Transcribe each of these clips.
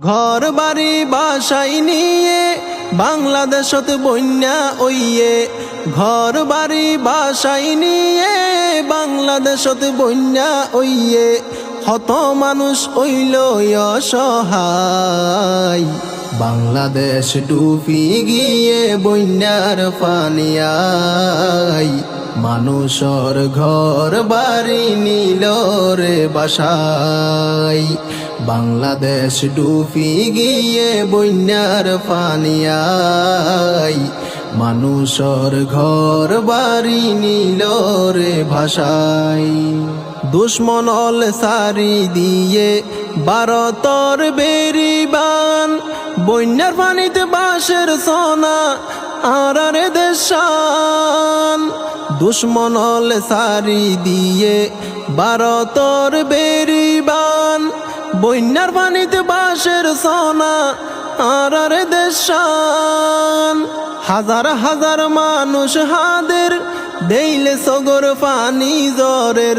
ঘর বাড়ি বাসাই নিয়ে বাংলাদেশত বন্যা ওইয়ে ঘর বাড়ি বাসাই নিয়ে বাংলাদেশত বন্যা ওইয়ে হত মানুষ ওইল অসহায়। বাংলাদেশ ডুবি গিয়ে বন্যার পানিয়াই মানুষর ঘর বাড়ি নিল রে বাসাই বাংলাদেশ ডুবি গিয়ে বন্যার পানিয়াই মানুষর ঘর বাড়ি নিল রে ভাষাই দুশ্মনল সারি দিয়ে ভারতর বেরিবান বন্যার পানিতে বাঁশের সোনা, আর রে দেশান। দুশ্মনল সারি দিয়ে ভারতর বেরিবান বন্যার পানিতে বাঁশের সোনা, আর রে দেশান। হাজার হাজার মানুষ হাদের, দেইলে সগর পানি জ্বরের।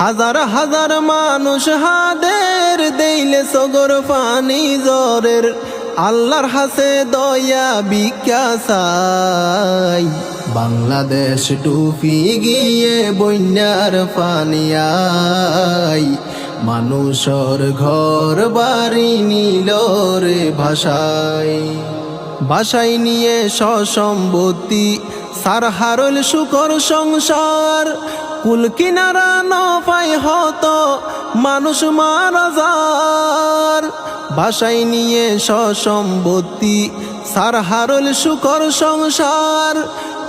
হাজার হাজার মানুষ হাদের, দেইলে সগর পানি জ্বরের। আল্লাহর হাসে দয়া বিকাশাই বাংলাদেশ ডুবি গিয়ে বন্যার পানিয়াই মানুষর ঘর বাড়ি নিল রে ভাষায়। বাসাই নিয়ে সসম্পত্তি, সার হারল শুকর সংসার কুল কিনারা ন পাই হত, মানুষ মারা যার। বাসাই নিয়ে সসম্পত্তি, সার হারল শুকর সংসার।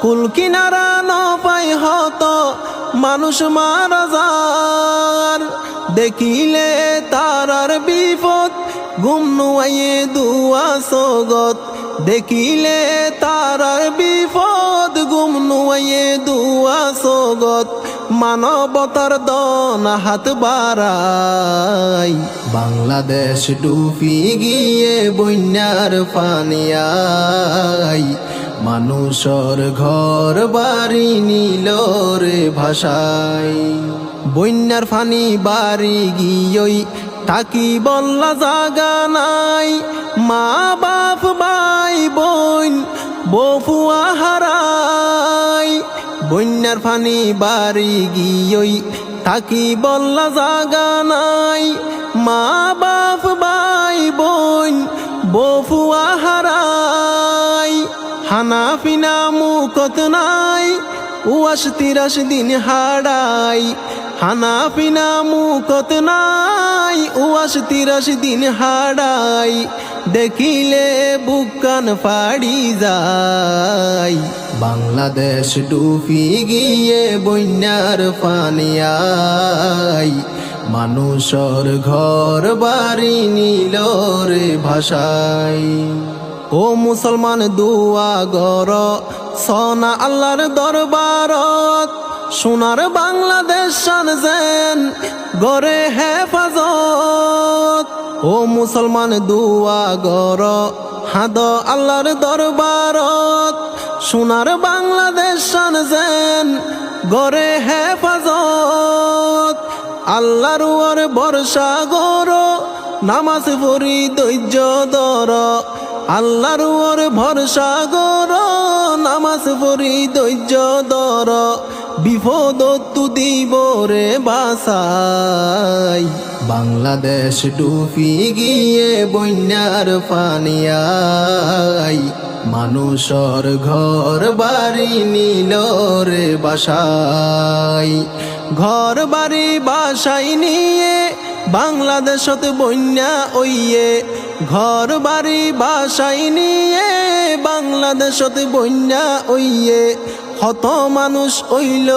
কুল কিনারা ন পাই হত, মানুষ মারা যার। দেখিলে তারার বিপদ গুম নুয়াইয়ে দুয়া সগত। দেখিলে তারার বিপদ গুম নুয়াইয়ে দুয়া সগত। মানবতার দন হাত বাড়াই। বাংলাদেশ ডুবি গিয়ে বন্যার পানিয়াই মানুষর ঘর বাড়ি নিল রে ভাষাই। বন্যার ফানি বাড়ি গিয়ই তাকি বল্লা জাগা নাই। মা বাপ, ভাই, বোন, বফুয়া হারাই। বন্যার ফানি বাড়ি গিয়ই তাকি বল্লা জাগা নাই। মা বাপ, ভাই, বোন, বফুয়া হারাই। হানা পিনা মুখত নাই উয়াস তিরাস দিন হাড়াই। হানা পিনা মুখত নাই, উয়াস তিরাস দিন হাড়াই, দেখিলে বুকান ফাড়ি যায়। বাংলাদেশ ডুবি গিয়ে বন্যার পানিয়াই মানুষর ঘর বাড়ি নিল রে ভাষাই। ও মুসলমান, দুয়া গর, সনা আল্লাহর দরবারত সোনার বাংলাদেশ শান যেন গরে হেফাজত। ও মুসলমান, দুয়া গর হাদ আল্লাহর দরবারত। সোনার বাংলাদেশ শান যেন গরে হেফাজত। আল্লাহর ওর বর্ষা গর নামাজ পড়ি, ধৈর্য দর আল্লাহর ওর ভরসা গর নামাজ পড়ি, ধৈর্য দর বিপদ তু দিব রে বাসাই বাংলাদেশ ডুবি গিয়ে বন্যার পানিয়াই মানুষর ঘর বাড়ি নিল রে বাসাই ঘর বাড়ি বাসাই নিয়ে বাংলাদেশত বন্যা ওইয়ে ঘর বাড়ি বাসাই নিয়ে বাংলাদেশত বন্যা ওইয়ে হত মানুষ ওইল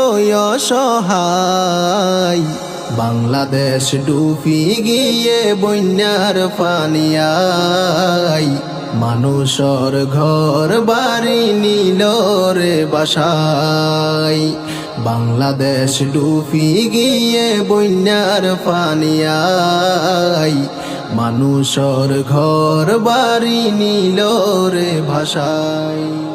অসহায়। বাংলাদেশ ডুবি গিয়ে বন্যার পানিয়াই মানুষর ঘর বাড়ি নিল রে বাংলাদেশ ডুবি গিয়ে বন্যার পানিয়াই মানুষর ঘর বাড়ি নিল রে ভাষায়